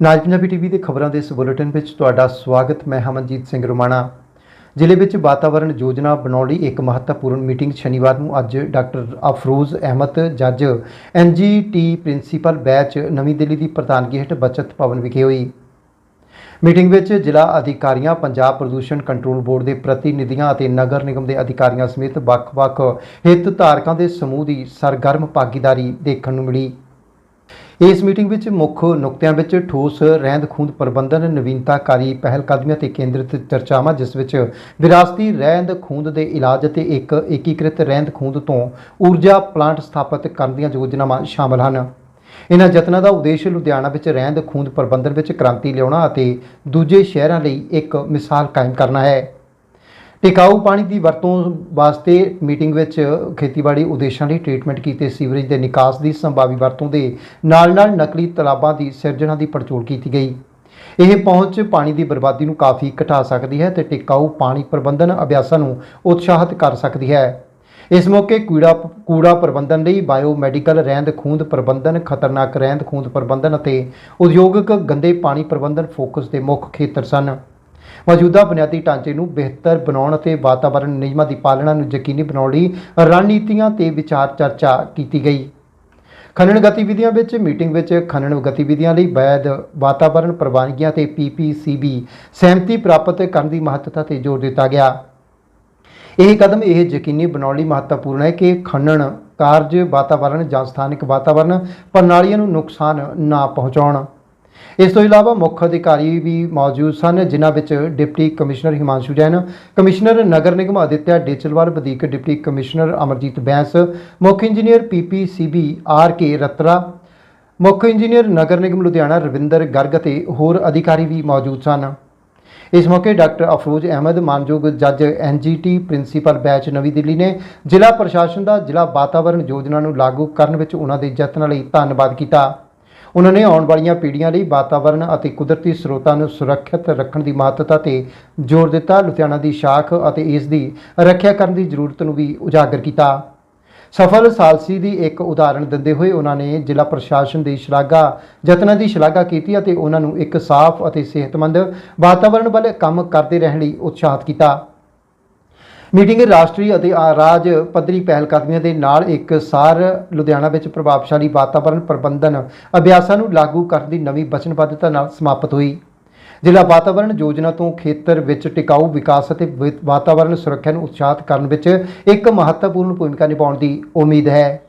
ਨਾਜ Punjabi TV ਦੇ ਖਬਰਾਂ ਦੇ ਇਸ ਬੁਲੇਟਿਨ ਵਿੱਚ ਤੁਹਾਡਾ ਸਵਾਗਤ, ਮੈਂ ਹਮਨਜੀਤ ਸਿੰਘ ਰੁਮਾਣਾ। ਜ਼ਿਲ੍ਹੇ ਵਿੱਚ ਵਾਤਾਵਰਣ ਯੋਜਨਾ ਬਣਾਉਣ ਲਈ ਇੱਕ ਮਹੱਤਵਪੂਰਨ ਮੀਟਿੰਗ ਸ਼ਨੀਵਾਰ ਨੂੰ ਅੱਜ ਡਾਕਟਰ ਅਫਰੋਜ਼ ਅਹਿਮਦ, ਜੱਜ ਐਨਜੀਟੀ ਪ੍ਰਿੰਸੀਪਲ ਬੈਚ ਨਵੀਂ ਦਿੱਲੀ ਦੀ ਪ੍ਰਧਾਨਗੀ ਹੇਠ ਬਚਤ ਭਵਨ ਵਿਖੇ ਹੋਈ। ਮੀਟਿੰਗ ਵਿੱਚ ਜ਼ਿਲ੍ਹਾ ਅਧਿਕਾਰੀਆਂ, ਪੰਜਾਬ ਪ੍ਰਦੂਸ਼ਣ ਕੰਟਰੋਲ ਬੋਰਡ ਦੇ ਪ੍ਰਤੀਨਿਧੀਆਂ ਅਤੇ ਨਗਰ ਨਿਗਮ ਦੇ ਅਧਿਕਾਰੀਆਂ ਸਮੇਤ ਵੱਖ-ਵੱਖ ਹਿੱਤ ਧਾਰਕਾਂ ਦੇ ਸਮੂਹ ਦੀ ਸਰਗਰਮ ਭਾਗੀਦਾਰੀ ਦੇਖਣ ਨੂੰ ਮਿਲੀ। ਇਸ ਮੀਟਿੰਗ ਵਿੱਚ ਮੁੱਖ ਨੁਕਤਿਆਂ ਵਿੱਚ ਠੋਸ ਰਹਿੰਦ ਖੂੰਦ ਪ੍ਰਬੰਧਨ, ਨਵੀਨਤਾਕਾਰੀ ਪਹਿਲਕਦਮੀਆਂ ਤੇ ਕੇਂਦਰਿਤ ਚਰਚਾਵਾਂ, ਜਿਸ ਵਿੱਚ ਵਿਰਾਸਤੀ ਰਹਿੰਦ ਖੂੰਦ ਦੇ ਇਲਾਜ ਅਤੇ ਇੱਕ ਏਕੀਕ੍ਰਿਤ ਰਹਿੰਦ ਖੂੰਦ ਤੋਂ ਊਰਜਾ ਪਲਾਂਟ ਸਥਾਪਿਤ ਕਰਨ ਦੀਆਂ ਯੋਜਨਾਵਾਂ ਸ਼ਾਮਲ ਹਨ। ਇਹਨਾਂ ਯਤਨਾਂ ਦਾ ਉਦੇਸ਼ ਲੁਧਿਆਣਾ ਵਿੱਚ ਰਹਿੰਦ ਖੂੰਦ ਪ੍ਰਬੰਧਨ ਵਿੱਚ ਕ੍ਰਾਂਤੀ ਲਿਆਉਣਾ ਅਤੇ ਦੂਜੇ ਸ਼ਹਿਰਾਂ ਲਈ ਇੱਕ ਮਿਸਾਲ ਕਾਇਮ ਕਰਨਾ ਹੈ। ਟਿਕਾਊ ਪਾਣੀ ਦੀ ਵਰਤੋਂ ਵਾਸਤੇ ਮੀਟਿੰਗ ਵਿੱਚ ਖੇਤੀਬਾੜੀ ਉਦੇਸ਼ਾਂ ਲਈ ਟ੍ਰੀਟਮੈਂਟ ਕੀਤੇ ਸੀਵਰੇਜ ਦੇ ਨਿਕਾਸ ਦੀ ਸੰਭਾਵੀ ਵਰਤੋਂ ਦੇ ਨਾਲ-ਨਾਲ ਨਕਲੀ ਤਲਾਬਾਂ ਦੀ ਸਿਰਜਣਾ ਦੀ ਪੜਚੋਲ ਕੀਤੀ ਗਈ। ਇਹ ਪਹੁੰਚ ਪਾਣੀ ਦੀ ਬਰਬਾਦੀ ਨੂੰ ਕਾਫੀ ਘਟਾ ਸਕਦੀ ਹੈ ਤੇ ਟਿਕਾਊ ਪਾਣੀ ਪ੍ਰਬੰਧਨ ਅਭਿਆਸਾਂ ਨੂੰ ਉਤਸ਼ਾਹਿਤ ਕਰ ਸਕਦੀ ਹੈ। ਇਸ ਮੌਕੇ ਕੂੜਾ ਕੂੜਾ ਪ੍ਰਬੰਧਨ ਲਈ ਬਾਇਓ ਮੈਡੀਕਲ ਰਹਿੰਦ ਖੂੰਦ ਪ੍ਰਬੰਧਨ, ਖਤਰਨਾਕ ਰਹਿੰਦ ਖੂੰਦ ਪ੍ਰਬੰਧਨ ਅਤੇ ਉਦਯੋਗਿਕ ਗੰਦੇ ਪਾਣੀ ਪ੍ਰਬੰਧਨ ਫੋਕਸ ਦੇ ਮੁੱਖ ਖੇਤਰ ਸਨ। ਮੌਜੂਦਾ ਬੁਨਿਆਦੀ ਢਾਂਚੇ ਨੂੰ ਬਿਹਤਰ ਬਣਾਉਣ ਅਤੇ ਵਾਤਾਵਰਣ ਨਿਯਮਾਂ ਦੀ ਪਾਲਣਾ ਨੂੰ ਯਕੀਨੀ ਬਣਾਉਣ ਲਈ ਰਣਨੀਤੀਆਂ ਤੇ ਵਿਚਾਰ ਚਰਚਾ ਕੀਤੀ ਗਈ। ਖਣਨ ਗਤੀਵਿਧੀਆਂ ਵਿੱਚ ਮੀਟਿੰਗ ਵਿੱਚ ਖਣਨ ਗਤੀਵਿਧੀਆਂ ਲਈ ਵੈਧ ਵਾਤਾਵਰਣ ਪ੍ਰਵਾਨਗੀਆਂ ਤੇ ਪੀਪੀਸੀਬੀ ਸਹਿਮਤੀ ਪ੍ਰਾਪਤ ਕਰਨ ਦੀ ਮਹੱਤਤਾ ਤੇ ਜ਼ੋਰ ਦਿੱਤਾ ਗਿਆ। ਇਹ ਕਦਮ ਇਹ ਯਕੀਨੀ ਬਣਾਉਣ ਲਈ ਮਹੱਤਵਪੂਰਨ ਹੈ ਕਿ ਖਣਨ ਕਾਰਜ ਵਾਤਾਵਰਣ ਜਾਂ ਸਥਾਨਕ ਵਾਤਾਵਰਣ ਪ੍ਰਣਾਲੀਆਂ ਨੂੰ ਨੁਕਸਾਨ ਨਾ ਪਹੁੰਚਾਉਣ। ਇਸ ਤੋਂ ਇਲਾਵਾ ਮੁੱਖ ਅਧਿਕਾਰੀ ਵੀ ਮੌਜੂਦ ਸਨ, ਜਿਨ੍ਹਾਂ ਵਿੱਚ deputy commissioner Himanshu Jain, commissioner ਨਗਰ ਨਿਗਮ ਅਦਿੱਤਿਆ ਡੇਚਲਵਾਲ, ਵਧੀਕ ਡਿਪਟੀ ਕਮਿਸ਼ਨਰ ਅਮਰਜੀਤ ਬੈਂਸ, ਮੁੱਖ ਇੰਜੀਨੀਅਰ ਪੀਪੀਸੀਬੀ ਆਰ ਕੇ ਰਤਰਾ, ਮੁੱਖ ਇੰਜੀਨੀਅਰ ਨਗਰ ਨਿਗਮ ਲੁਧਿਆਣਾ ਰਵਿੰਦਰ ਗਰਗ ਅਤੇ ਹੋਰ ਅਧਿਕਾਰੀ ਵੀ ਮੌਜੂਦ ਸਨ। ਇਸ ਮੌਕੇ ਡਾਕਟਰ ਅਫਰੋਜ਼ ਅਹਿਮਦ, ਮਾਨਯੋਗ ਜੱਜ ਐਨਜੀਟੀ ਪ੍ਰਿੰਸੀਪਲ ਬੈਚ ਨਵੀਂ ਦਿੱਲੀ ਨੇ ਜ਼ਿਲ੍ਹਾ ਪ੍ਰਸ਼ਾਸਨ ਦਾ ਜ਼ਿਲ੍ਹਾ ਵਾਤਾਵਰਣ ਯੋਜਨਾ ਨੂੰ ਲਾਗੂ ਕਰਨ ਵਿੱਚ ਉਹਨਾਂ ਦੇ ਯਤਨਾਂ ਲਈ ਧੰਨਵਾਦ ਕੀਤਾ। ਉਹਨਾਂ ਨੇ ਆਉਣ ਵਾਲੀਆਂ ਪੀੜ੍ਹੀਆਂ ਲਈ ਵਾਤਾਵਰਣ ਅਤੇ ਕੁਦਰਤੀ ਸਰੋਤਾਂ ਨੂੰ ਸੁਰੱਖਿਅਤ ਰੱਖਣ ਦੀ ਮਹੱਤਤਾ ਤੇ ਜ਼ੋਰ ਦਿੱਤਾ। ਲੁਧਿਆਣਾ ਦੀ ਸ਼ਾਖ ਅਤੇ ਇਸ ਦੀ ਰੱਖਿਆ ਕਰਨ ਦੀ ਜ਼ਰੂਰਤ ਨੂੰ ਵੀ ਉਜਾਗਰ ਕੀਤਾ। ਸਫਲ ਸਾਲਸੀ ਦੀ ਇੱਕ ਉਦਾਹਰਣ ਦਿੰਦੇ ਹੋਏ ਉਹਨਾਂ ਨੇ ਜ਼ਿਲ੍ਹਾ ਪ੍ਰਸ਼ਾਸਨ ਦੀ ਸ਼ਲਾਘਾ, ਯਤਨਾਂ ਦੀ ਸ਼ਲਾਘਾ ਕੀਤੀ ਅਤੇ ਉਹਨਾਂ ਨੂੰ ਇੱਕ ਸਾਫ਼ ਅਤੇ ਸਿਹਤਮੰਦ ਵਾਤਾਵਰਣ ਵੱਲ ਕੰਮ ਕਰਦੇ ਰਹਿਣ ਲਈ ਉਤਸ਼ਾਹਿਤ ਕੀਤਾ। ਮੀਟਿੰਗ ਰਾਸ਼ਟਰੀ ਅਤੇ ਆ- ਰਾਜ ਪੱਧਰੀ ਪਹਿਲ ਕਦਮੀਆਂ ਦੇ ਨਾਲ ਇੱਕ ਸਾਰ ਲੁਧਿਆਣਾ ਵਿੱਚ ਪ੍ਰਭਾਵਸ਼ਾਲੀ ਵਾਤਾਵਰਣ ਪ੍ਰਬੰਧਨ ਅਭਿਆਸਾਂ ਨੂੰ ਲਾਗੂ ਕਰਨ ਦੀ ਨਵੀਂ ਵਚਨਬੱਧਤਾ ਨਾਲ ਸਮਾਪਤ ਹੋਈ। ਜ਼ਿਲ੍ਹਾ ਵਾਤਾਵਰਣ ਯੋਜਨਾ ਤੋਂ ਖੇਤਰ ਵਿੱਚ ਟਿਕਾਊ ਵਿਕਾਸ ਅਤੇ ਵਿ- ਵਾਤਾਵਰਣ ਸੁਰੱਖਿਆ ਨੂੰ ਉਤਸ਼ਾਹਿਤ ਕਰਨ ਵਿੱਚ ਇੱਕ ਮਹੱਤਵਪੂਰਨ ਭੂਮਿਕਾ ਨਿਭਾਉਣ ਦੀ ਉਮੀਦ ਹੈ।